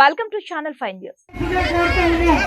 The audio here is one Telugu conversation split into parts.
Welcome to channel five news కోరుతా ఉన్నాం.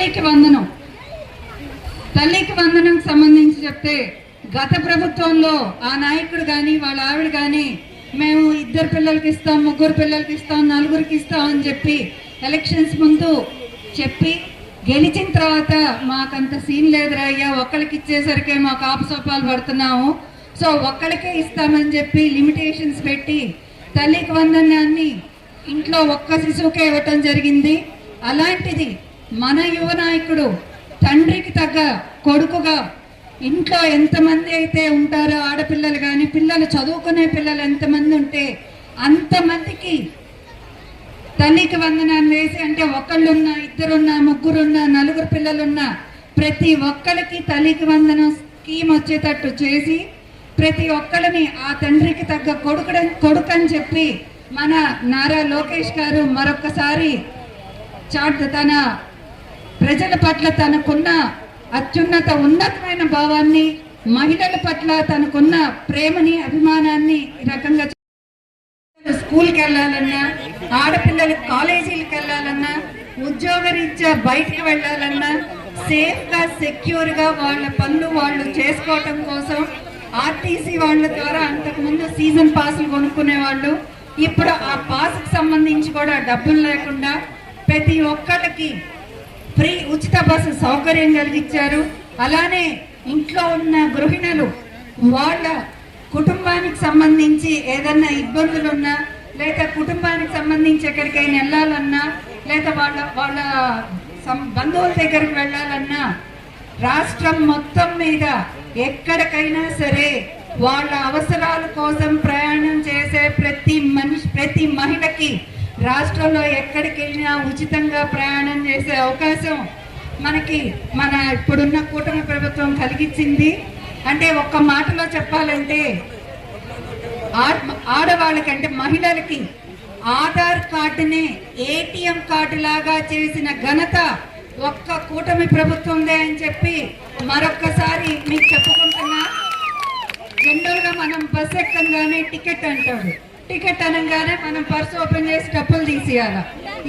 తల్లికి వందనం. తల్లికి వందనం సంబంధించి చెప్తే గత ప్రభుత్వంలో ఆ నాయకుడు కానీ వాళ్ళ ఆవిడ కానీ మేము ఇద్దరు పిల్లలకి ఇస్తాం ముగ్గురు పిల్లలకి ఇస్తాం నలుగురికి ఇస్తాం అని చెప్పి ఎలక్షన్స్ ముందు చెప్పి గెలిచిన తర్వాత మాకంత సీన్ లేదురా అయ్యా ఒక్కరికి ఇచ్చేసరికి మాకు ఆపసోపాలు పడుతున్నాము. సో ఒక్కడికే ఇస్తామని చెప్పి లిమిటేషన్స్ పెట్టి తల్లికి వందనాన్ని ఇంట్లో ఒక్క శిశువుకే ఇవ్వటం జరిగింది. అలాంటిది మన యువ నాయకుడు తండ్రికి తగ్గ కొడుకుగా ఇంట్లో ఎంతమంది అయితే ఉంటారో ఆడపిల్లలు కానీ పిల్లలు చదువుకునే పిల్లలు ఎంతమంది ఉంటే అంతమందికి తల్లికి వందనాన్ని వేసి అంటే ఒకళ్ళున్నా ఇద్దరున్నా ముగ్గురున్నా నలుగురు పిల్లలున్నా ప్రతి ఒక్కరికి తల్లికి వందనం స్కీమ్ వచ్చేటట్టు చేసి ప్రతి ఒక్కరిని ఆ తండ్రికి తగ్గ కొడుకు కొడుకు అని చెప్పి మన నారా లోకేష్ గారు మరొకసారి చాట్ తన ప్రజల పట్ల తనకున్న అత్యున్నత ఉన్నతమైన భావాన్ని మహిళల పట్ల తనకున్న ప్రేమని అభిమానాన్ని ఈ రకంగా స్కూల్కి వెళ్ళాలన్నా ఆడపిల్లలు కాలేజీలకు వెళ్ళాలన్నా ఉద్యోగరీత్యా బయటికి వెళ్ళాలన్నా సేఫ్గా సెక్యూర్గా వాళ్ళ పనులు వాళ్ళు చేసుకోవటం కోసం ఆర్టీసీ వాళ్ళ ద్వారా అంతకుముందు సీజన్ పాసులు కొనుక్కునే వాళ్ళు ఇప్పుడు ఆ పాస్కి సంబంధించి కూడా డబ్బులు లేకుండా ప్రతి ఒక్కళ్ళకి ఫ్రీ ఉచిత బస్సు సౌకర్యం కలిగించారు అలానే ఇంట్లో ఉన్న గృహిణులు వాళ్ళ కుటుంబానికి సంబంధించి ఏదన్నా ఇబ్బందులు ఉన్నా లేదా కుటుంబానికి సంబంధించి ఎక్కడికైనా వెళ్ళాలన్నా లేదా వాళ్ళ వాళ్ళ సం- బంధువుల దగ్గరికి వెళ్ళాలన్నా రాష్ట్రం మొత్తం మీద ఎక్కడికైనా సరే వాళ్ళ అవసరాల కోసం ప్రయాణం చేసే ప్రతి మనిషి ప్రతి మహిళకి రాష్ట్రంలో ఎక్కడికి వెళ్ళినా ఉచితంగా ప్రయాణం చేసే అవకాశం మనకి మన ఇప్పుడున్న కూటమి ప్రభుత్వం కలిగించింది అంటే ఒక్క మాటలో చెప్పాలంటే ఆడవాళ్ళకి అంటే మహిళలకి ఆధార్ కార్డుని ఏటీఎం కార్డు లాగా చేసిన ఘనత ఒక్క కూటమి ప్రభుత్వందే అని చెప్పి మరొక్కసారి మీకు చెప్పుకుంటున్నా. జనరల్గా మనం బస్ ఎక్కంగానే టికెట్ అంటాడు టికెట్ అనగానే మనం పర్స్ ఓపెన్ చేసి డబ్బులు తీసేయాల.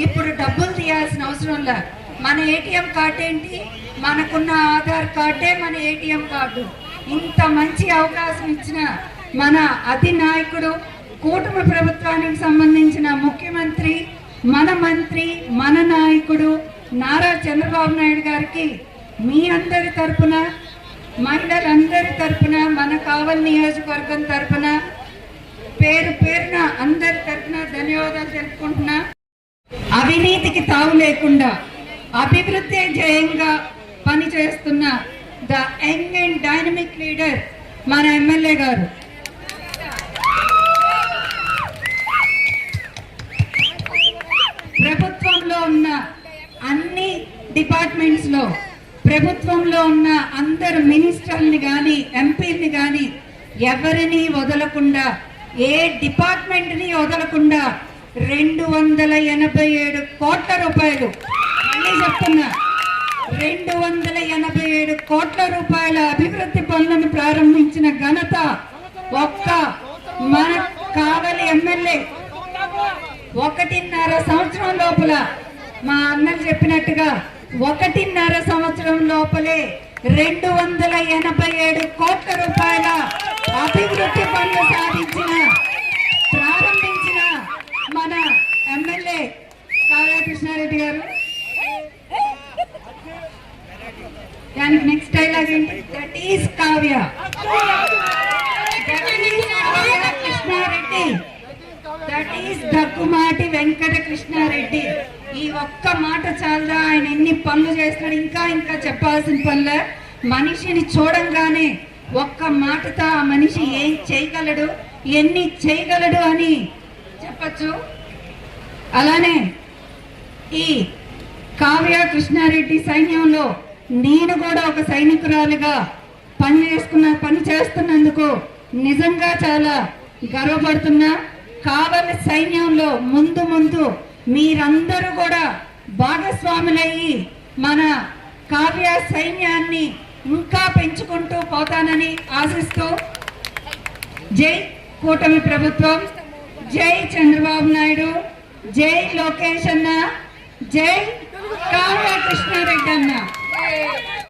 ఇప్పుడు డబ్బులు తీయాల్సిన అవసరం లే మన ఏటీఎం కార్డు ఏంటి? మనకున్న ఆధార్ కార్డే మన ఏటీఎం కార్డు. ఇంత మంచి అవకాశం ఇచ్చిన మన అధినాయకుడు కూటమి ప్రభుత్వానికి సంబంధించిన ముఖ్యమంత్రి మన మంత్రి మన నాయకుడు నారా చంద్రబాబు నాయుడు గారికి మీ అందరి తరపున మహిళలందరి తరపున మన కావల్ నియోజకవర్గం తరపున పేరు పేరున అందరి తరఫున ధన్యవాదాలు తెలుపుకుంటున్నా. అవినీతికి తావు లేకుండా అభివృద్ధి జయంగా పనిచేస్తున్న the young and dynamic leader మన ఎమ్మెల్యే గారు. ప్రభుత్వంలో ఉన్న అన్ని డిపార్ట్మెంట్స్లో ప్రభుత్వంలో ఉన్న అందరు మినిస్టర్ని కానీ ఎంపీని కానీ ఎవరిని వదలకుండా ఏ డిపార్ట్మెంట్ని వదలకుండా రెండు వందల ఎనభై ఏడు కోట్ల రూపాయలు. మళ్ళీ చెప్తున్నా రెండు వందల ఎనభై ఏడు కోట్ల రూపాయల అభివృద్ధి పనులను ప్రారంభించిన ఘనత ఒక్క మన కావలి ఎమ్మెల్యే. ఒకటిన్నర సంవత్సరం లోపల మా అన్నలు చెప్పినట్టుగా ఒకటిన్నర సంవత్సరం లోపలే రెండు వందల ఎనభై ఏడు కోట్ల రూపాయల అభివృద్ధి పనులు సాధించిన ప్రారంభించిన మన ఎమ్మెల్యే కావ్య కృష్ణారెడ్డి గారు. దానికి నెక్స్ట్ డైలాగ్ ఏంటి? That is Kavya. Krishna Reddy that is Daggumati Venkata Krishna Reddy ఈ ఒక్క మాట చాలదా? ఆయన ఎన్ని పనులు చేస్తున్నాడు ఇంకా ఇంకా చెప్పాల్సిన పనులే. మనిషిని చూడంగానే ఒక్క మాటతో ఆ మనిషి ఏం చేయగలడు? ఎన్ని చేయగలడు అని చెప్పచ్చు? అలానే ఈ కావ్య కృష్ణారెడ్డి సైన్యంలో నేను కూడా ఒక సైనికురాలిగా పని చేసుకున్న పని చేస్తున్నందుకు నిజంగా చాలా గర్వపడుతున్నా. కావలి సైన్యంలో ముందు ముందు మీరందరూ కూడా భాగస్వాములయ్యి మన కావ్య సైన్యాన్ని ఇంకా పెంచుకుంటూ పోతానని ఆశిస్తూ జై కూటమి ప్రభుత్వం జై చంద్రబాబు నాయుడు జై లోకేష్ అన్న జై కావ్య కృష్ణారెడ్డి అన్న.